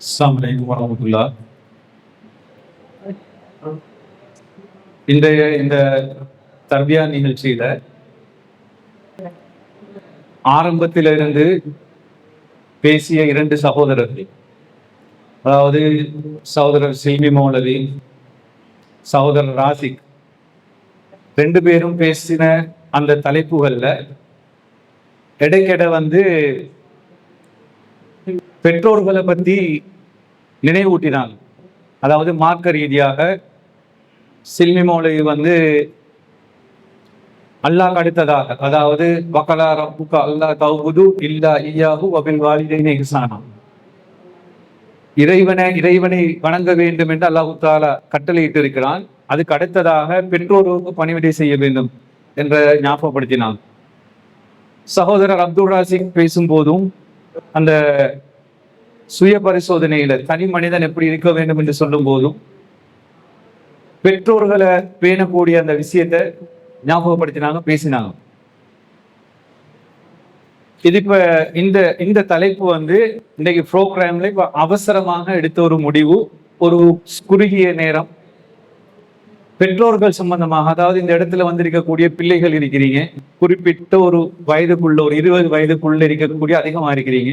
அஸ்ஸலாமு வரமத்துல்லா இன்றைய இந்த தர்பியா நிகழ்ச்சியில ஆரம்பத்திலிருந்து பேசிய இரண்டு சகோதரர்கள் அதாவது சகோதரர் சில்மி மௌலவி சகோதரர் ராசிக் ரெண்டு பேரும் பேசின அந்த தலைப்புகள்ல இடைக்கிட வந்து பெற்றோர்களை பத்தி நினைவூட்டினாங்க அதாவது மார்க்க ரீதியாக சில்மி மௌலவி வந்து அல்லாஹ் அடுத்ததாக அதாவது வக்கலா ரப்புக்கு அல்லாஹ் தௌபுது இல்லா ஐயாஹு வபில் வாலிதைனே இஹ்சானா. இறைவனை இறைவனை வணங்க வேண்டும் என்று அல்லாஹு தாலா கட்டளையிட்டு இருக்கிறான் அதுக்கு அடுத்ததாக பெற்றோருக்கு பணிவிடை செய்ய வேண்டும் என்ற ஞாபகப்படுத்தினான். சகோதரர் அப்துல் ராசிக் பேசும்போதும் அந்த சுய பரிசோதனையில தனி மனிதன் எப்படி இருக்க வேண்டும் என்று சொல்லும் போதும் பெற்றோர்களை பேணக்கூடிய அந்த விஷயத்தை ஞாபகப்படுத்தினாங்க பேசினாங்க. இது இப்ப இந்த இந்த தலைப்பு வந்து இன்னைக்கு ப்ரோக்ராம்ல இப்ப அவசரமாக எடுத்த ஒரு முடிவு ஒரு குறுகிய நேரம். பெற்றோர்கள் சம்பந்தமாக அதாவது இந்த இடத்துல வந்திருக்கக்கூடிய பிள்ளைகள் இருக்கிறீங்க குறிப்பிட்ட ஒரு வயதுக்குள்ள ஒரு இருபது வயதுக்குள்ள இருக்கக்கூடிய அதிகமா இருக்கிறீங்க.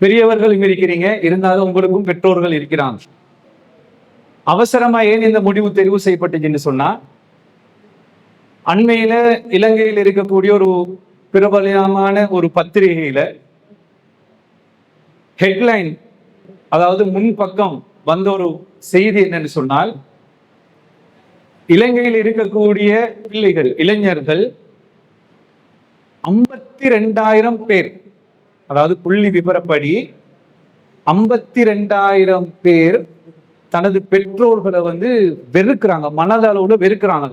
பெரியவர்களும் இருக்கிறீங்க இருந்தாலும் உங்களுக்கும் பெற்றோர்கள் இருக்கிறாங்க. அவசரமா ஏன் இந்த முடிவு தெரிவு செய்யப்பட்டுச்சுன்னு சொன்னா அண்மையில இலங்கையில் இருக்கக்கூடிய ஒரு பிரபலமான ஒரு பத்திரிகையில ஹெட்லைன் அதாவது முன் பக்கம் வந்த ஒரு செய்தி என்னன்னு சொன்னால் இலங்கையில் இருக்கக்கூடிய பிள்ளைகள் இளைஞர்கள் ஐம்பத்தி ரெண்டாயிரம் பேர் அதாவது புள்ளி விவரப்படி ஐம்பத்தி ரெண்டாயிரம் பேர் தனது பெற்றோர்களை வந்து வெறுக்கிறாங்க மனதளவுல வெறுக்கிறாங்க.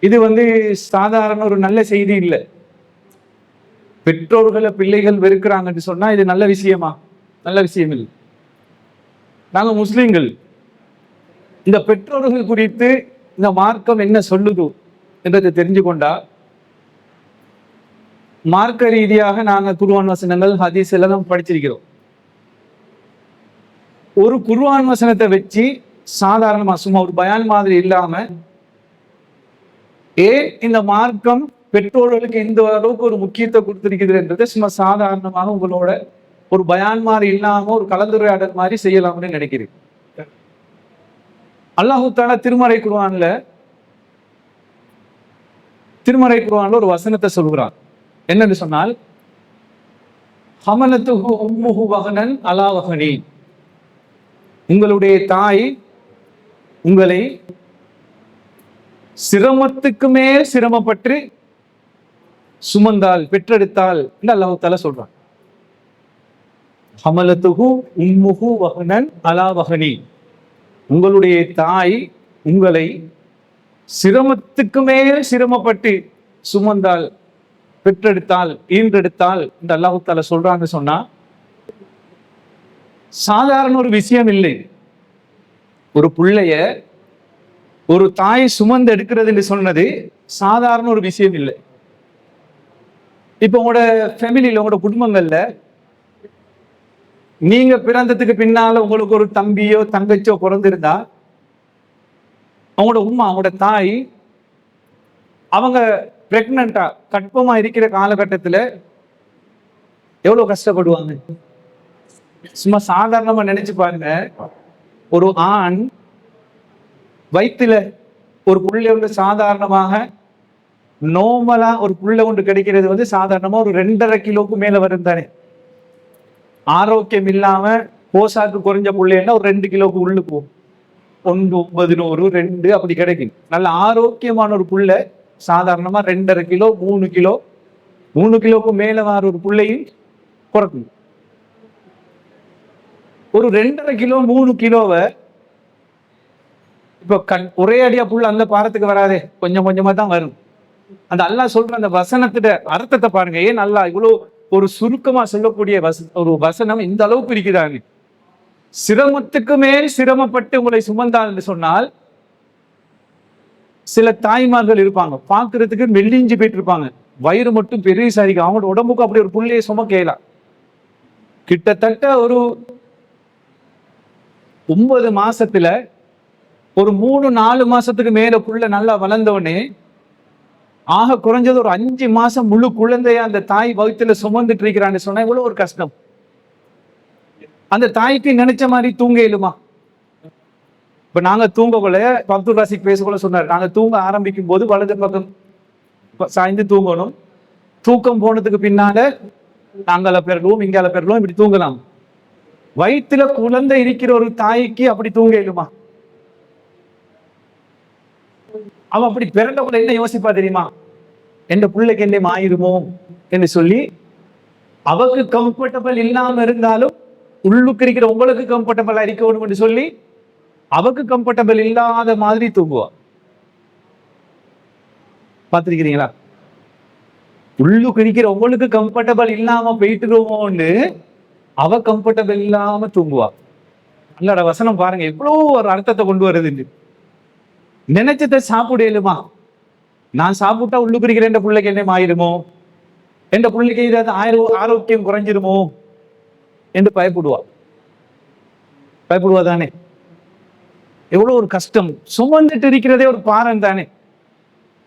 இது வந்து சாதாரண ஒரு நல்ல செய்தி இல்லை. பெற்றோர்களை பிள்ளைகள் வெறுக்கிறாங்கன்னு சொன்னா இது நல்ல விஷயமா? நல்ல விஷயம் இல்லை. நாங்க முஸ்லீம்கள். இந்த பெற்றோர்கள் குறித்து இந்த மார்க்கம் என்ன சொல்லுது என்றதை தெரிஞ்சு கொண்டா மார்க்க ரீதியாக நாங்க குருவான் வசனங்கள் ஹதீஸ் எல்லாம் படிச்சிருக்கிறோம். ஒரு குருவான் வசனத்தை வச்சு சாதாரணமா சும்மா ஒரு பயான் மாதிரி இல்லாம ஏன் இந்த மார்க்கம் பெற்றோர்களுக்கு இந்த அளவுக்கு ஒரு முக்கியத்துவம் கொடுத்திருக்குதுன்றதை சும்மா சாதாரணமாக உங்களோட ஒரு பயான் மாதிரி இல்லாம ஒரு கலந்துரையாடல் மாதிரி செய்யலாம்னு நினைக்கிறேன். அல்லாஹு திருமறை குருவான்ல திருமறை குருவான்ல ஒரு வசனத்தை சொல்கிறான் என்னென்று சொன்னால் ஹமலத்துகு உம்முஹு வகனன் உங்களுடைய தாய் உங்களை சிரமத்துக்கு மேல் சிரமப்பட்டு சுமந்தால் பெற்றெடுத்தால் என்று அல்லாஹு தாலா சொல்றான். ஹமலத்துஹு உம்முஹு வகனன் அலாவகனி உங்களுடைய தாய் உங்களை சிரமத்துக்கு மேல் சிரமப்பட்டு சுமந்தால் பெற்றெடுத்தால் ஈன்றெடுத்தால் இந்த அல்லாஹு தாலா சொல்றான்னு சொன்னா சாதாரண ஒரு விஷயம் இல்லை. ஒரு பிள்ளைய ஒரு தாய் சுமந்து எடுக்கிறது என்று சொன்னது சாதாரண ஒரு விஷயம் இல்லை. இப்போ உங்களோட ஃபேமிலியில உங்களோட குடும்பங்கள்ல நீங்க பிறந்ததுக்கு பின்னால உங்களுக்கு ஒரு தம்பியோ தங்கச்சியோ பிறந்திருந்தா அவங்களோட உமா அவங்களோட தாய் அவங்க பிரெக்னண்டா கற்பமா இருக்கிற காலகட்டத்தில் எவ்வளோ கஷ்டப்படுவாங்க? சும்மா சாதாரணமா நினைச்சு பாருங்க. ஒரு ஆண் வயிற்றுல ஒரு புள்ளை ஒன்று சாதாரணமாக நோமலா ஒரு புள்ளை ஒன்று கிடைக்கிறது வந்து சாதாரணமா ஒரு ரெண்டரை கிலோக்கு மேல வரும் தானே. ஆரோக்கியம் இல்லாம போசாக்கு குறைஞ்ச புள்ளைன்னா ஒரு ரெண்டு கிலோக்கு உள்ளு போகும் ஒன்று ஒன்பது நூறு ரெண்டு அப்படி கிடைக்கும். நல்ல ஆரோக்கியமான ஒரு புள்ள சாதாரணமா ரெண்டரை கிலோ மூணு கிலோ மூணு கிலோக்கு மேல வர ஒரு பிள்ளையும் குறைக்கும். ஒரு ரெண்டரை கிலோ மூணு கிலோவை இப்போ கண் ஒரே அடியா புள்ள அந்த பாரத்துக்கு வராதே. கொஞ்சம் கொஞ்சமா தான் வரும். அந்த அல்லாஹ் சொல்ற அந்த வசனத்திட அர்த்தத்தை பாருங்க. ஏன் நல்லா இவ்வளோ ஒரு சுருக்கமா சொல்லக்கூடிய வச ஒரு வசனம் இந்த அளவுக்கு இருக்குதாங்க சிரமத்துக்கு மேல் சிரமப்பட்டு உங்களை சுமந்தால் என்று சொன்னால் சில தாய்மார்கள் இருப்பாங்க. பார்க்கறதுக்கு மெல்லிஞ்சு போயிட்டு இருப்பாங்க வயிறு மட்டும் பெரிய சாதிக்கும் அவங்களோட உடம்புக்கு அப்படி ஒரு புள்ளியை சுமக்கலாம் கிட்டத்தட்ட ஒரு ஒன்பது மாசத்துல ஒரு மூணு நாலு மாசத்துக்கு மேல புள்ள நல்லா வளர்ந்தவொடனே ஆக குறைஞ்சது ஒரு அஞ்சு மாசம் முழு குழந்தைய அந்த தாய் வயித்துல சுமந்துட்டு இருக்கிறான்னு சொன்னா இவ்வளவு ஒரு கஷ்டம். அந்த தாய்க்கு நினைச்ச மாதிரி தூங்க இயலுமா? இப்ப நாங்க தூங்கக்குள்ள இப்ப அப்துல் ராசிக் பேசக்குள்ள சொன்னார். நாங்க தூங்க ஆரம்பிக்கும் போது வலது பக்கம் சாய்ந்து தூங்கணும். தூக்கம் போனதுக்கு பின்னால நாங்கள பெறலும் இங்கால பெறலும் இப்படி தூங்கலாம். வயித்துல குழந்தை இருக்கிற ஒரு தாய்க்கு அப்படி தூங்க இயலுமா? அவன் அப்படி பிறந்தக்குள்ள என்ன யோசிப்பா தெரியுமா? எந்த பிள்ளைக்கு என்ன ஆயிருமோ என்று சொல்லி அவக்கு கம்ஃபர்டபிள் இல்லாம இருந்தாலும் உள்ளுக்கு இருக்கிற உங்களுக்கு கம்ஃபர்டபிளா இருக்கணும் என்று சொல்லி அவக்கு கம்ஃபர்டபிள் இல்லாத மாதிரி தூங்குவா. பார்த்திருக்கிறீங்களா? உள்ளுக்கு இருக்கிற உங்களுக்கு கம்ஃபர்டபிள் இல்லாம போயிட்டுருவோம்னு அவ கம்ஃபர்டபிள் இல்லாம தூங்குவா. அல்லோட வசனம் பாருங்க எவ்வளவு ஒரு அர்த்தத்தை கொண்டு வருதுன்னு நினைச்சதை சாப்பிடலுமா நான் சாப்பிட்டா உள்ளுக்கு இருக்கிற என் பிள்ளைக்கு என்ன ஆயிருமோ? என் பிள்ளைக்கு ஏதாவது ஆயிரம் ஆரோக்கியம் குறைஞ்சிருமோ? என்று பயப்படுவா. பயப்படுவா தானே? எவ்வளவு ஒரு கஷ்டம். சுமந்துட்டு இருக்கிறதே ஒரு பாரம் தானே.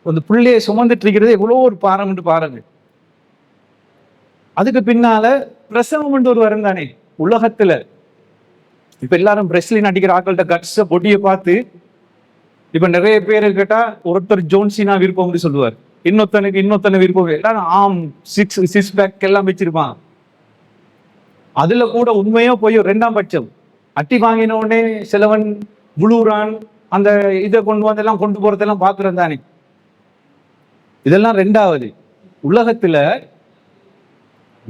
அந்த பிள்ளையை சுமந்துட்டு இருக்கிறதே எவ்வளவு ஒரு பாரம்ன்ட்டு பாருங்க. அதுக்கு பின்னால பிரசவம் என்று ஒரு வரம் தானே. உலகத்துல. இப்ப எல்லாரும் பிரஸ்லின் அடிக்கிற ஆக்கள்கிட்ட கட்ஸ பொடியை பார்த்து இப்ப நிறைய பேர் கேட்டா ஒருத்தர் ஜோன்சினா விருப்பம்னு சொல்லுவார். இன்னொருத்தனுக்கு இன்னொருத்தன விருப்பம். எல்லாரும் ஆம் சிக்ஸ் சிக்ஸ் பேக் எல்லாம் வச்சிருப்பான். அதுல கூட உண்மையோ போய் ரெண்டாம் பட்சம். அட்டி வாங்கின உடனே சிலவன் புளூரான் அந்த இதை கொண்டு வந்தெல்லாம் கொண்டு போறதெல்லாம் பாக்குறேன் தானே? இதெல்லாம் ரெண்டாவது. உலகத்துல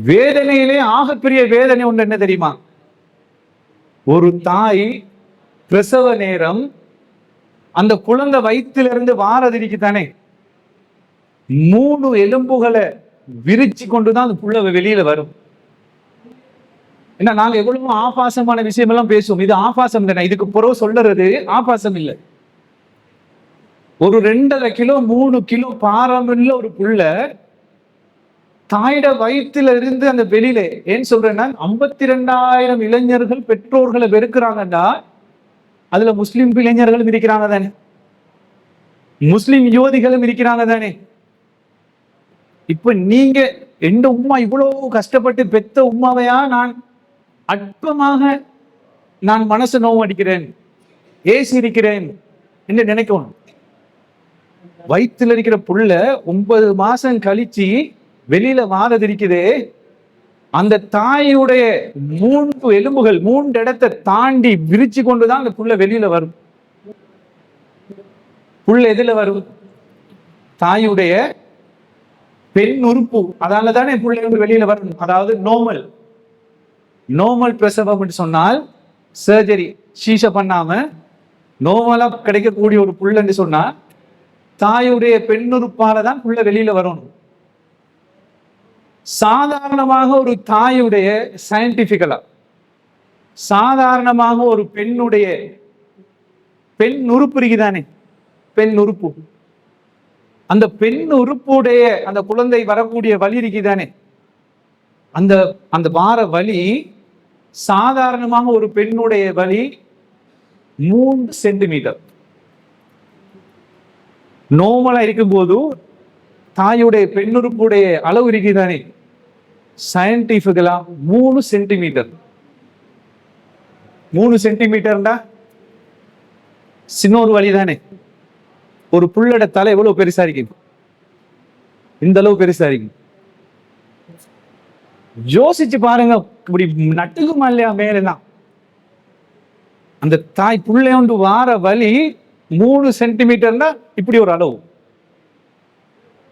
வேதனையிலே ஆகப்பெரிய வேதனை ஒன்று என்ன தெரியுமா? ஒரு தாய் பிரசவ நேரம் அந்த குழந்தை வயிற்றிலிருந்து வாரதிரிக்கு தானே? மூணு எலும்புகளை விரிச்சு கொண்டுதான் அந்த புள்ள வெளியில வரும். ஏன்னா நாங்க எவ்வளவு ஆபாசமான விஷயம் எல்லாம் பேசுவோம். இது ஆபாசம் தானே இதுக்கு புறவு சொல்லுறது ஆபாசம் இல்லை. ஒரு ரெண்டரை கிலோ மூணு கிலோ பாரம்பரிய ஒரு புள்ள தாயிட வயிற்றுல இருந்து அந்த வெளியில ஏன் சொல்றேன்னா ஐம்பத்தி ரெண்டாயிரம் இளைஞர்கள் பெற்றோர்களை வெறுக்கிறாங்கன்னா அதுல முஸ்லிம் இளைஞர்களும் இருக்கிறாங்க தானே. முஸ்லிம் யுவதிகளும் இருக்கிறாங்க தானே. இப்ப நீங்க எந்த உம்மா இவ்வளவு கஷ்டப்பட்டு பெத்த உம்மாவையா நான் அற்பமாக நான் மனசு நோவடிக்கிறேன் ஏசி இருக்கிறேன் என்று நினைக்கணும் வயித்துல இருக்கிற புள்ள ஒன்பது மாசம் கழிச்சு வெளியில வாரது இருக்குதே அந்த தாயுடைய மூன்று எலும்புகள் மூன்று இடத்தை தாண்டி விரிச்சு கொண்டுதான் அந்த புள்ள வெளியில வரும். புள்ள எதுல வரும்? தாயுடைய பெண் உறுப்பு அதால தானே வந்து வெளியில வரும்? அதாவது நோமல் நோமல் பிரசவம் என்று சொன்னால் சர்ஜரி சீச பண்ணாம நோமலா கிடைக்கக்கூடிய ஒரு புள்ளன்னு சொன்னா தாயுடைய பெண்ணுறுப்பால தான் புள்ள வெளியில வரணும். சாதாரணமாக ஒரு தாயுடைய சயின்டிபிக்கலா சாதாரணமாக ஒரு பெண்ணுடைய பெண் உறுப்பு இருக்குதானே? பெண் உறுப்பு. அந்த பெண் உறுப்புடைய அந்த குழந்தை வரக்கூடிய வழி இருக்குதானே? அந்த அந்த வார வலி சாதாரணமாக ஒரு பெண்ணுடைய வலி மூன்று சென்டிமீட்டர். நோமலா இருக்கும்போது தாயுடைய பெண்ணுறுப்புடைய அளவு இருக்குதானே? சயின்டிபிக்கலா மூணு சென்டிமீட்டர். மூணு சென்டிமீட்டர்டா சின்ன ஒரு வழி தானே ஒரு புள்ளோட தலை எவ்வளவு பெருசா இருக்கு இந்த அளவு பெருசா இருக்கு யோசிச்சு பாருங்க இப்படி நட்டுக்குமா இல்லையா மேலாம் அந்த தாய் புள்ளையோண்டு வார வலி மூணு சென்டிமீட்டர்னா இப்படி ஒரு அளவு.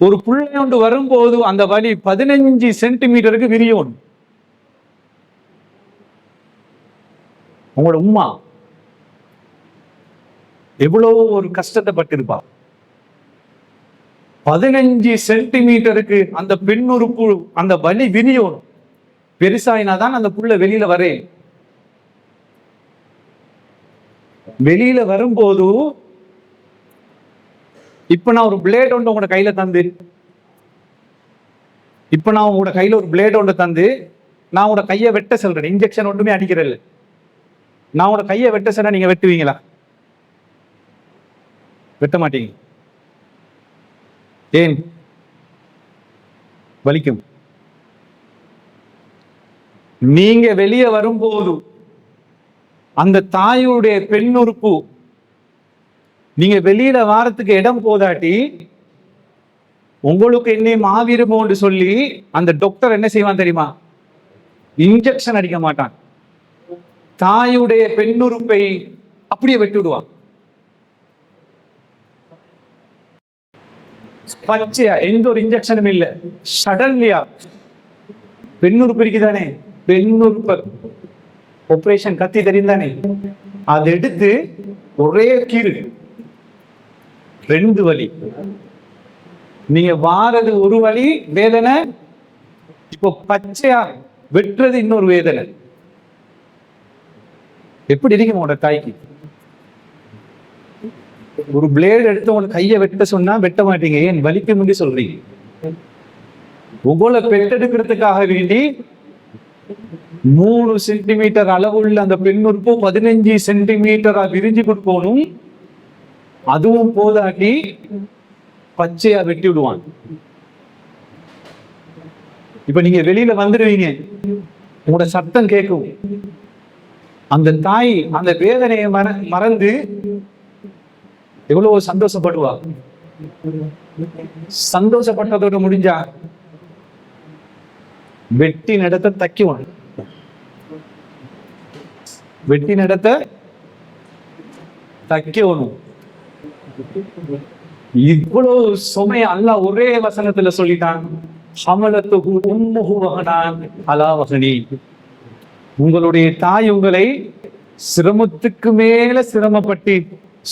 ஒரு புள்ளையோண்டு வரும்போது அந்த வலி பதினஞ்சு சென்டிமீட்டருக்கு விரியணும் உங்களோட உம்மா எவ்வளவு ஒரு கஷ்டத்தை பட்டிருப்பா பதினஞ்சு சென்டிமீட்டருக்கு அந்த பெண்ணுறுப்பு அந்த வலி பெருசாயினா தான் அந்த புள்ள வெளியில வரேன். வெளியில வரும்போது இப்ப நான் ஒரு பிளேட் ஒன்று உங்களோட கையில தந்து இப்ப நான் உங்களோட கையில ஒரு பிளேட் ஒன்று தந்து நான் உங்களோட கையை வெட்ட சொல்றேன். இன்ஜெக்ஷன் ஒன்றுமே அடிக்கிறது நான் உங்களோட கையை வெட்ட சொன்னா நீங்க வெட்டுவீங்களா? வெட்ட மாட்டீங்க. ஏன்? வலிக்கும். நீங்க வெளியே வரும்போது அந்த தாயுடைய பெண் உறுப்பு நீங்க வெளியில வாரத்துக்கு இடம் போதாட்டி உங்களுக்கு என்ன மாவீரமோன்னு சொல்லி அந்த டாக்டர் என்ன செய்வான் தெரியுமா? இன்ஜெக்ஷன் அடிக்க மாட்டான். தாயுடைய பெண்ணுறுப்பை அப்படியே வெட்டி விடுவான். பச்சையா? எந்த ஒரு இன்ஜெக்ஷனும் இல்ல. சடன்லியா பெண்ணுறுப்பு இருக்குதானே? பெண்ணுறுப்பு ஆப்ரேஷன் கத்தி தெரிந்தானே? அதை எடுத்து ஒரே கீறு. ரெண்டு வலி. நீங்க வாரது ஒரு வழி வேதனை. இப்போ பச்சையா வெட்டுறது இன்னொரு வேதனை. எப்படி இருக்கும் உங்களோட தாய்க்கு? ஒரு பிளேடு எடுத்து உங்க கையை வெட்ட சொன்னா வெட்ட மாட்டீங்க. ஏன்? வலிக்க முடி சொல்றீங்க. உங்களை பெற்றெடுக்கிறதுக்காக வேண்டி மூணு சென்டிமீட்டர் அளவுள்ள அந்த பெண் உறுப்பு பதினஞ்சு சென்டிமீட்டரா விரிஞ்சு கொடுக்கணும் அதுவும் போதாட்டி பச்சையா வெட்டி விடுவான். இப்ப நீங்க வெளியில வந்துடுவீங்க உங்களோட சத்தம் கேட்கும். அந்த தாய் அந்த வேதனையை மற மறந்து எவ்வளவு சந்தோஷப்படுவா. சந்தோஷப்பட்டதோட முடிஞ்சா வெட்டி நடத்த தக்கிவான். வெட்டி நடத்த தக்கணும் இவ்வளவு சுமைய அல்லாஹ் ஒரே வசனத்துல சொல்லிட்டான். ஹமலத்துகு உம்முஹு வஹனான் உங்களுடைய தாய் உங்களை சிரமத்துக்கு மேல சிரமப்பட்டு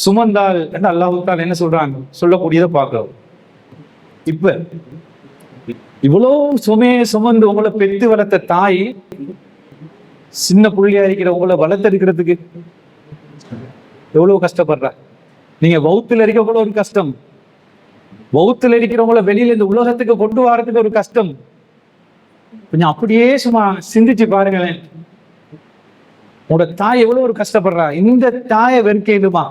சுமந்தால் என்று அல்லாஹு என்ன சொல்றாங்க சொல்லக்கூடியதை பார்க்கிறோம். இப்ப இவ்வளோ சுமையை சுமந்து உங்களை பெத்து வளர்த்த தாய் சின்ன புள்ளியா இருக்கிற உங்களை வளர்த்தெடுக்கிறதுக்கு எவ்வளவு கஷ்டப்படுற? நீங்க வவுத்துல இருக்க கூட ஒரு கஷ்டம். வவுத்துல இருக்கிறவங்கள வெளியில இந்த உலகத்துக்கு கொண்டு வரதுக்கு ஒரு கஷ்டம். கொஞ்சம் அப்படியே சும்மா சிந்திச்சு பாருங்களேன். உங்களோட தாய் எவ்வளவு ஒரு கஷ்டப்படுறா? இந்த தாயை வெறுக்கேனுமா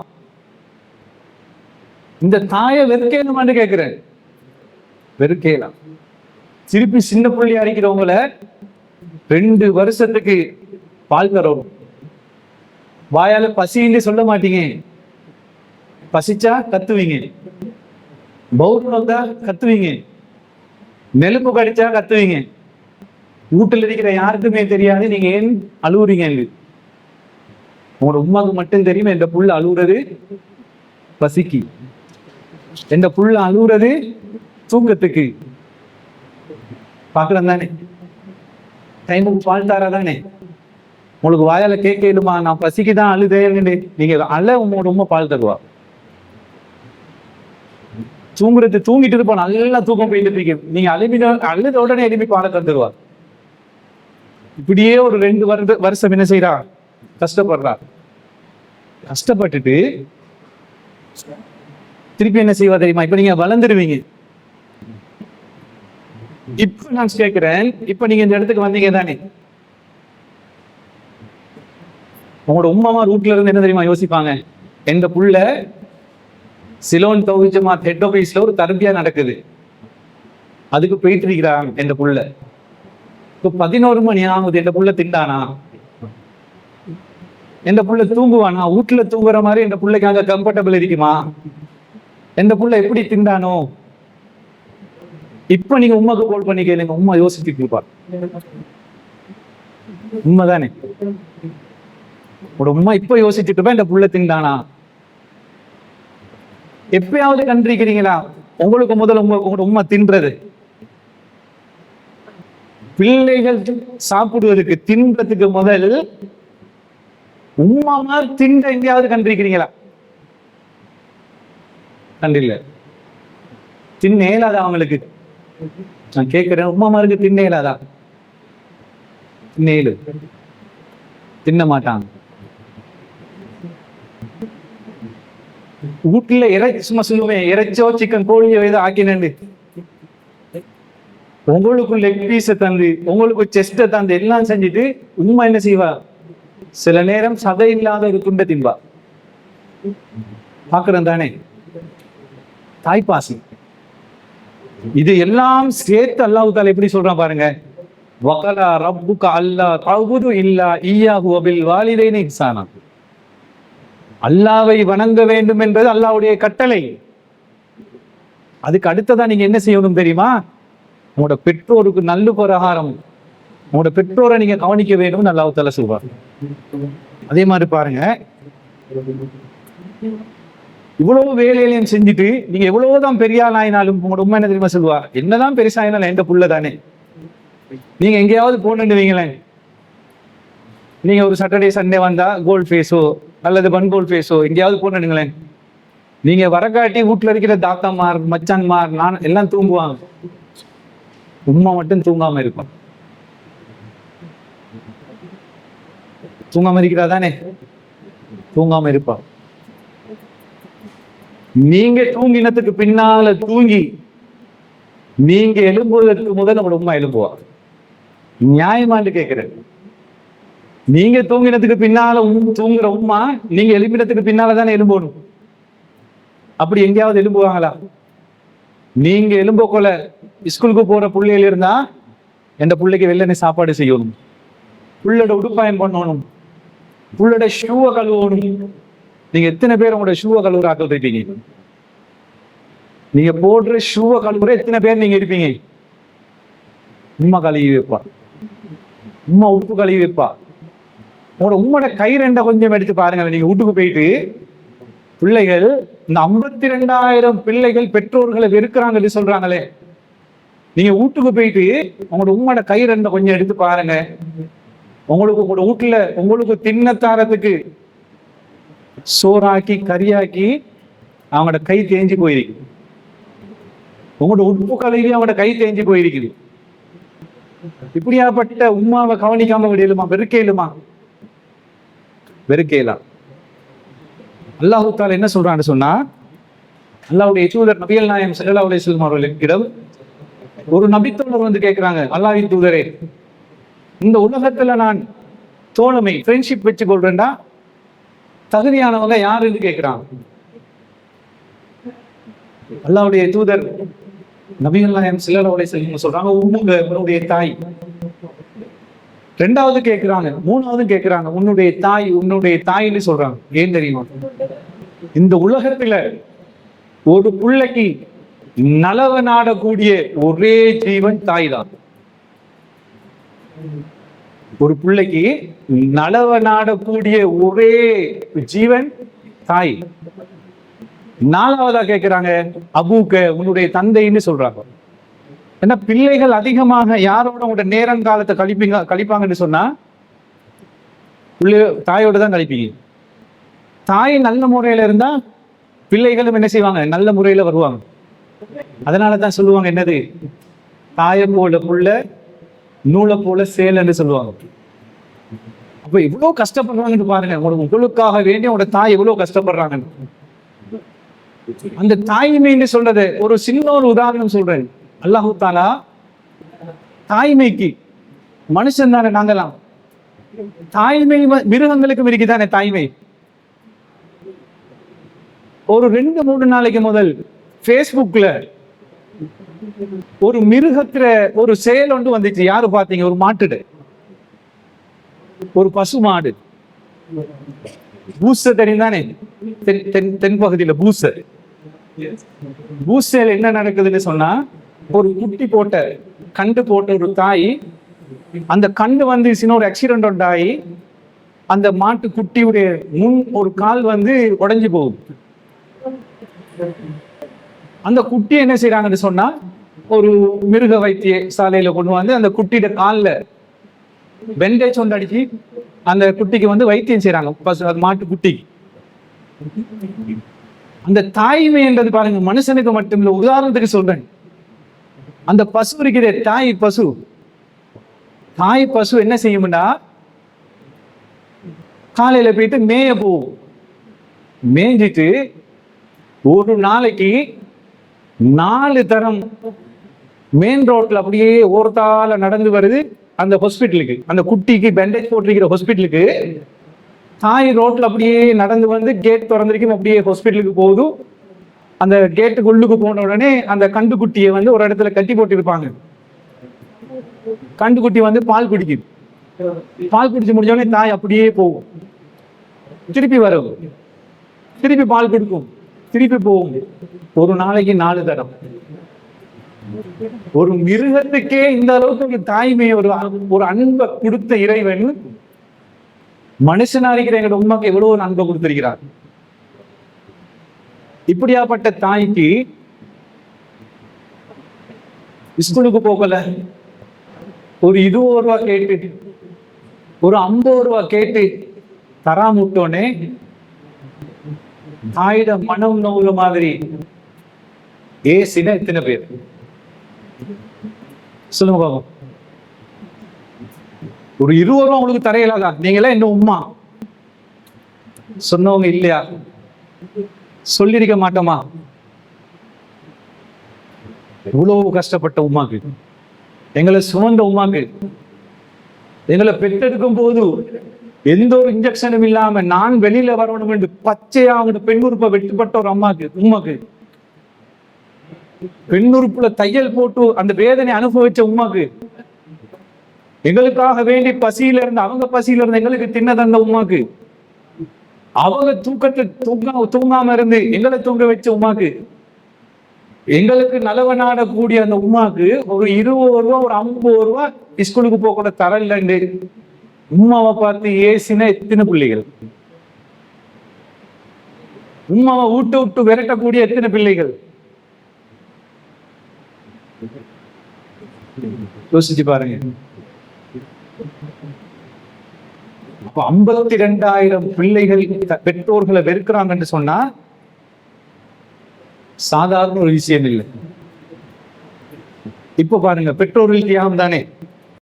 இந்த தாயை வெறுக்கேனுமான்னு கேட்கிறேன். வெறுக்கலாம் திருப்பி சின்ன புள்ளி அடிக்கிறவங்கள ரெண்டு வருஷத்துக்கு பால் தரணும் வாயால பசின்னு சொல்ல மாட்டீங்க. பசிச்சா கத்துவீங்க. பௌர்ணம் வந்தா கத்துவீங்க. நெருப்பு கடிச்சா கத்துவீங்க. வீட்டில் இருக்கிற யாருக்குமே தெரியாது. நீங்க ஏன் அழுவுறீங்க உங்களோட உமாக்கு மட்டும் தெரியும்? இந்த புள்ள அழுவுறது? பசிக்கு. இந்த புள்ள அழுவுறது? தூக்கத்துக்கு. பார்க்கலாம் தானே டைமுக்கு பால் தாரா தானே உங்களுக்கு வாயால கேட்கலுமா நான் பசிக்கு தான் அழுதேன்னு நீங்க அழ உங்களோட உண்மை பால் தருவா. தூங்குறது தூங்கிட்டு இருப்போம் நல்லா தூக்கம் போயிட்டு இருக்கீங்க நீங்க அழுமின அழுத உடனே எழுப்பி பாலை தந்துருவா. இப்படியே ஒரு ரெண்டு வருட வருஷம் என்ன செய்யறா கஷ்டப்படுறா. கஷ்டப்பட்டுட்டு திருப்பி என்ன செய்வா தெரியுமா? இப்ப நீங்க வளர்ந்துருவீங்க. இப்ப நான் கேட்கிறேன் இப்ப நீங்க இந்த இடத்துக்கு வந்தீங்க தானே? உங்களோட உமாமா ரூட்ல இருந்து என்ன தெரியுமா யோசிப்பாங்க? எந்த புள்ள சிலோன் தௌஜமா ஹெட் ஆஃபீஸ்ல ஒரு தரப்பியா நடக்குது. அதுக்கு போயிட்டு இருக்கிறாங்க எந்த புள்ள. இப்போ பதினோரு மணி ஆகுது எந்த புள்ள திண்டானா? எந்த புள்ள தூங்குவானா? வீட்டுல தூங்குற மாதிரி எந்த பிள்ளைக்காக கம்ஃபர்டபுள் இருக்குமா? எந்த புள்ள எப்படி திண்டானோ? இப்ப நீங்க உமாக்கு கால் பண்ணி கேளுங்க. உமா யோசிச்சுட்டு இருப்பார் உண்மைதானே? உங்களோட உமா இப்ப யோசிச்சுட்டு இந்த புள்ள திண்டானா? எப்பயாவது கண்டிருக்கிறீங்களா உங்களுக்கு முதல்ல உங்க உங்களோட உமா தின்றது. பிள்ளைகள் சாப்பிடுவதற்கு தின்றதுக்கு முதல் உமா மாதிரி தின்ற எங்கேயாவது கண்டிருக்கிறீங்களா கண்டில்ல. தின்ன இயலாதா அவங்களுக்கு. நான் கேட்கிறேன் உமா மாருக்கு தின்ன இயலாதா தின்ன தின்ன மாட்டாங்க வீட்டுல இறைச்சி சும்மா சொல்லுவேன். இறைச்சோ சிக்கன் கோழியோ ஏதோ ஆக்கினண்டு உங்களுக்கு லெக் பீஸை தந்து உங்களுக்கு செஸ்ட்டை தந்து எல்லாம் செஞ்சுட்டு உண்மை என்ன செய்வா? சில நேரம் சதை இல்லாத ஒரு துண்டை தின்பா. பாக்குறேன் தானே? தாய்ப்பாசி இது எல்லாம் சேர்த்து அல்லாஹு தாலா எப்படி சொல்றான் பாருங்க. வகலா ரப்புக அல்லா தகுது இல்லா ஈயாஹு அபில் வாலிதைனி இஹ்சானா. அல்லாவை வணங்க வேண்டும் என்பது அல்லாஹ்வுடைய கட்டளை. அதுக்கு அடுத்ததா நீங்க என்ன செய்யணும் தெரியுமா? உங்களோட பெற்றோருக்கு நல்ல பிரகாரம் உங்களோட பெற்றோரை நீங்க கவனிக்க வேணும்னு அல்லாஹ் தாலா சொல்வார் அதே மாதிரி பாருங்க. இவ்வளவு வேலையிலையும் செஞ்சுட்டு நீங்க எவ்வளவுதான் பெரிய ஆள் ஆயினாலும் உங்களோட உண்மை என்ன தெரியுமா சொல்லுவா? என்னதான் பெருசாயினாலும் எந்த புள்ள தானே. நீங்க எங்கேயாவது போகணுன்னு வைங்களேன். நீங்க ஒரு சாட்டர்டே சண்டே வந்தா கோல்ட் ஃபேஸோ அல்லது பன் கோல்ட் ஃபேஸோ எங்கேயாவது போகணுங்களேன் நீங்க வரக்காட்டி வீட்டுல இருக்கிற தாத்தாமார் மச்சான்மார் நான் எல்லாம் தூங்குவாங்க. உம்மா மட்டும் தூங்காம இருக்கும் தூங்காம இருக்கிறா தானே தூங்காம இருப்பா நீங்க தூங்கினத்துக்கு பின்னால தூங்கி நீங்க எழும்புவதற்கு முதல் நம்மளோட உம்மா எழும்புவா நியாயமான்னு கேட்கிறேன். நீங்க தூங்கினதுக்கு பின்னால தூங்குற உம்மா நீங்க எழுப்பினத்துக்கு பின்னால தானே எழும்பணும். அப்படி எங்கேயாவது எழும்புவாங்களா? நீங்க எலும்ப கொல ஸ்கூலுக்கு போற பிள்ளைகள் இருந்தா எந்த பிள்ளைக்கு வெள்ளனை சாப்பாடு செய்யணும். புள்ளோட உடுப்பாயம் பண்ணணும். புள்ளோட ஷூவை கழுவணும். நீங்க எத்தனை பேர் உங்களோட ஷூவை கழுவுற ஆக்கள் இருப்பீங்க நீங்க போடுற ஷூவை கழுவுற எத்தனை பேர் நீங்க இருப்பீங்க? உம்மா கழுவி வைப்பா. உம்மா உப்பு கழுவி வைப்பா. உங்களோட உம்மோட கை ரெண்டை கொஞ்சம் எடுத்து பாருங்க நீங்க வீட்டுக்கு போயிட்டு பிள்ளைகள் இந்த ஐம்பத்தி ரெண்டாயிரம் பிள்ளைகள் பெற்றோர்களை வெறுக்கிறாங்கன்னு சொல்றாங்களே. நீங்க வீட்டுக்கு போயிட்டு உங்களோட உம்மோட கை ரெண்டை கொஞ்சம் எடுத்து பாருங்க. உங்களுக்கு உங்களோட வீட்டுல உங்களுக்கு தின்னத்தாரத்துக்கு சோறாக்கி கறியாக்கி அவங்களோட கை தேஞ்சு போயிருக்குது. உங்களோட உப்பு கழுவி அவங்களோட கை தேஞ்சு போயிருக்குது. இப்படியாப்பட்ட உமாவை கவனிக்காம விடையிலுமா வெறுக்கையிலுமா வெறுக்கையிலாம் அல்லாஹு தாலா என்ன சொல்றான்னு சொன்னா அல்லாவுடைய தூதர் நபியல் நாயம் சல்லா உலை செல்வம் அவர்களிடம் ஒரு நபித்தோழர் வந்து கேட்கிறாங்க அல்லாஹ்வின் தூதரே இந்த உலகத்துல நான் தோழமை ஃப்ரெண்ட்ஷிப் வச்சு கொள்றேன்டா தகுதியானவங்க யாருன்னு கேட்கிறாங்க அல்லாவுடைய தூதர் நபிகள் நாயம் ஸல்லல்லாஹு செல்வம் சொல்றாங்க உம்முங்க உன்னுடைய தாய். ரெண்டாவது கேட்கிறாங்க மூணாவது கேட்கிறாங்க உன்னுடைய தாய் உன்னுடைய தாய்ன்னு சொல்றாங்க. ஏன் தெரியுமா? இந்த உலகத்துல ஒரு பிள்ளைக்கு நலவு நாடக்கூடிய ஒரே ஜீவன் தாய் தான். ஒரு பிள்ளைக்கு நலவ நாடக்கூடிய ஒரே ஜீவன் தாய். நாலாவதா கேட்கிறாங்க அபூக்க உன்னுடைய தந்தைன்னு சொல்றாங்க. ஏன்னா பிள்ளைகள் அதிகமாக யாரோட உங்களோட நேரம் காலத்தை கழிப்பீங்க கழிப்பாங்கன்னு சொன்னா பிள்ளை தாயோட தான் கழிப்பீங்க. தாய் நல்ல முறையில இருந்தா பிள்ளைகளும் என்ன செய்வாங்க? நல்ல முறையில வருவாங்க. அதனால தான் சொல்லுவாங்க என்னது? தாயம் போல புள்ள நூலை போல சேலன்னு சொல்லுவாங்க. அப்ப எவ்வளவு கஷ்டப்படுறாங்கன்னு பாருங்க. உங்களுக்கு உங்களுக்காக வேண்டிய உங்களோட தாய் எவ்வளவு கஷ்டப்படுறாங்கன்னு. அந்த தாய்மைன்னு சொல்றது ஒரு சின்ன ஒரு உதாரணம் சொல்றேன். அல்லாஹு தாலா தாய்மைக்கு மனுஷன் தானே நாங்களாம் தாய்மை மிருகங்களுக்கும் இருக்குதானே தாய்மை ஒரு ரெண்டு மூணு நாளைக்கு முதல் ஃபேஸ்புக்ல ஒரு மிருகத்துல ஒரு செயல் ஒன்று வந்துச்சு. யாரு பார்த்தீங்க? ஒரு மாட்டுடு ஒரு பசு மாடு. பூச தெரியும் தானே? தென் தென் தென்பகுதியில பூச. பூசையில் என்ன நடக்குதுன்னு சொன்னா ஒரு குட்டி போட்ட கண்டு போட்ட ஒரு தாய் அந்த கண்டு வந்து சின்ன ஒரு ஆக்சிடென்ட் உண்டாகி அந்த மாட்டு குட்டியுடைய முன் ஒரு கால் வந்து உடைஞ்சு போகுது. அந்த குட்டி என்ன செய்யறாங்கன்னு சொன்னா ஒரு மிருக வைத்திய சாலையில கொண்டு வந்து அந்த குட்டியோட காலில் பெண்டேஜ் ஒன்று அடிச்சு அந்த குட்டிக்கு வந்து வைத்தியம் செய்யறாங்க பசு அது மாட்டு குட்டிக்கு அந்த தாய்மை என்றது பாருங்க மனுஷனுக்கு மட்டும் இல்லை உதாரணத்துக்கு சொல்றேன். அந்த பசு இருக்கிற தாய் பசு தாய் பசு என்ன செய்யும்னா காலையில போயிட்டு மேய போகும் மேய்ஞ்சிட்டு ஒரு நாளைக்கு நாலு தரம் மெயின் ரோட்டில் அப்படியே ஓரத்தால நடந்து வருது அந்த ஹாஸ்பிட்டலுக்கு அந்த குட்டிக்கு பேண்டேஜ் போட்டிருக்கிற ஹாஸ்பிட்டலுக்கு தாய் ரோட்டில் அப்படியே நடந்து வந்து கேட் திறந்திருக்கும் அப்படியே ஹாஸ்பிட்டலுக்கு போதும் அந்த கேட்டுக்கு உள்ளுக்கு போன உடனே அந்த கண்டுக்குட்டியை வந்து ஒரு இடத்துல கட்டி போட்டிருப்பாங்க. கண்டுக்குட்டி வந்து பால் குடிக்குது. பால் குடிச்சு முடிஞ்ச உடனே தாய் அப்படியே போகும். திருப்பி வரும். திருப்பி பால் குடிக்கும். திருப்பி போகும் ஒரு நாளைக்கு நாலு தரம். ஒரு மிருகத்துக்கே இந்த அளவுக்கு தாய்மை ஒரு ஒரு அன்பை கொடுத்த இறைவன் மனுஷனா இருக்கிற எங்க உண்மைக்கு எவ்வளவு ஒரு அன்பை கொடுத்திருக்கிறார். இப்படியாப்பட்ட தாய்க்கு ஸ்கூலுக்கு போகல. ஒரு இருபது ரூபா கேட்டு ஒரு ஐம்பது ரூபா கேட்டு தராமுட்டோனே தாயிட மனம் நோவுற மாதிரி. ஏசின இத்தனை பேர். சொல்லுங்க பாப்போம் ஒரு இருபது ரூபா உங்களுக்கு தரையிலாதா? நீங்களே இன்னும் உம்மா? சொன்னவங்க இல்லையா? சொல்லிருக்க மாட்டோமா? இவ்வளவு கஷ்டப்பட்ட உமாக்கு எங்களை சுமந்த உமாக்கு எங்களை பெற்றெடுக்கும் போது எந்த ஒரு இன்ஜெக்ஷனும் இல்லாம நான் வெளியில வரணும் என்று பச்சையா அவங்க பெண் உறுப்பை வெட்டுப்பட்ட ஒரு அம்மாக்கு உமாக்கு பெண் உறுப்புல தையல் போட்டு அந்த வேதனை அனுபவிச்ச உமாக்கு எங்களுக்காக வேண்டி பசியில இருந்து அவங்க பசியில இருந்து எங்களுக்கு தின்ன தந்த உமாக்கு அவங்க தூக்கத்தை தூங்க தூங்காம இருந்து எங்களை தூங்க வச்ச உமாக்கு எங்களுக்கு நலவனாட கூடிய அந்த உமாக்கு ஒரு இருபது ரூபா ஒரு ஐம்பது ரூபா ஸ்கூலுக்கு போக கூட தரலண்டு. உம்மாவை பார்த்து ஏசின எத்தனை பிள்ளைகள்? உம்மாவை விட்டு விட்டு விரட்டக்கூடிய எத்தனை பிள்ளைகள்? யோசிச்சு பாருங்க. அப்ப ஐம்பத்தி ரெண்டாயிரம் பிள்ளைகள் பெற்றோர்களை வெறுக்கிறாங்கன்னு சொன்னா சாதாரண ஒரு விஷயம் இல்லை. இப்ப பாருங்க பெற்றோர்கள் தியாகம் தானே.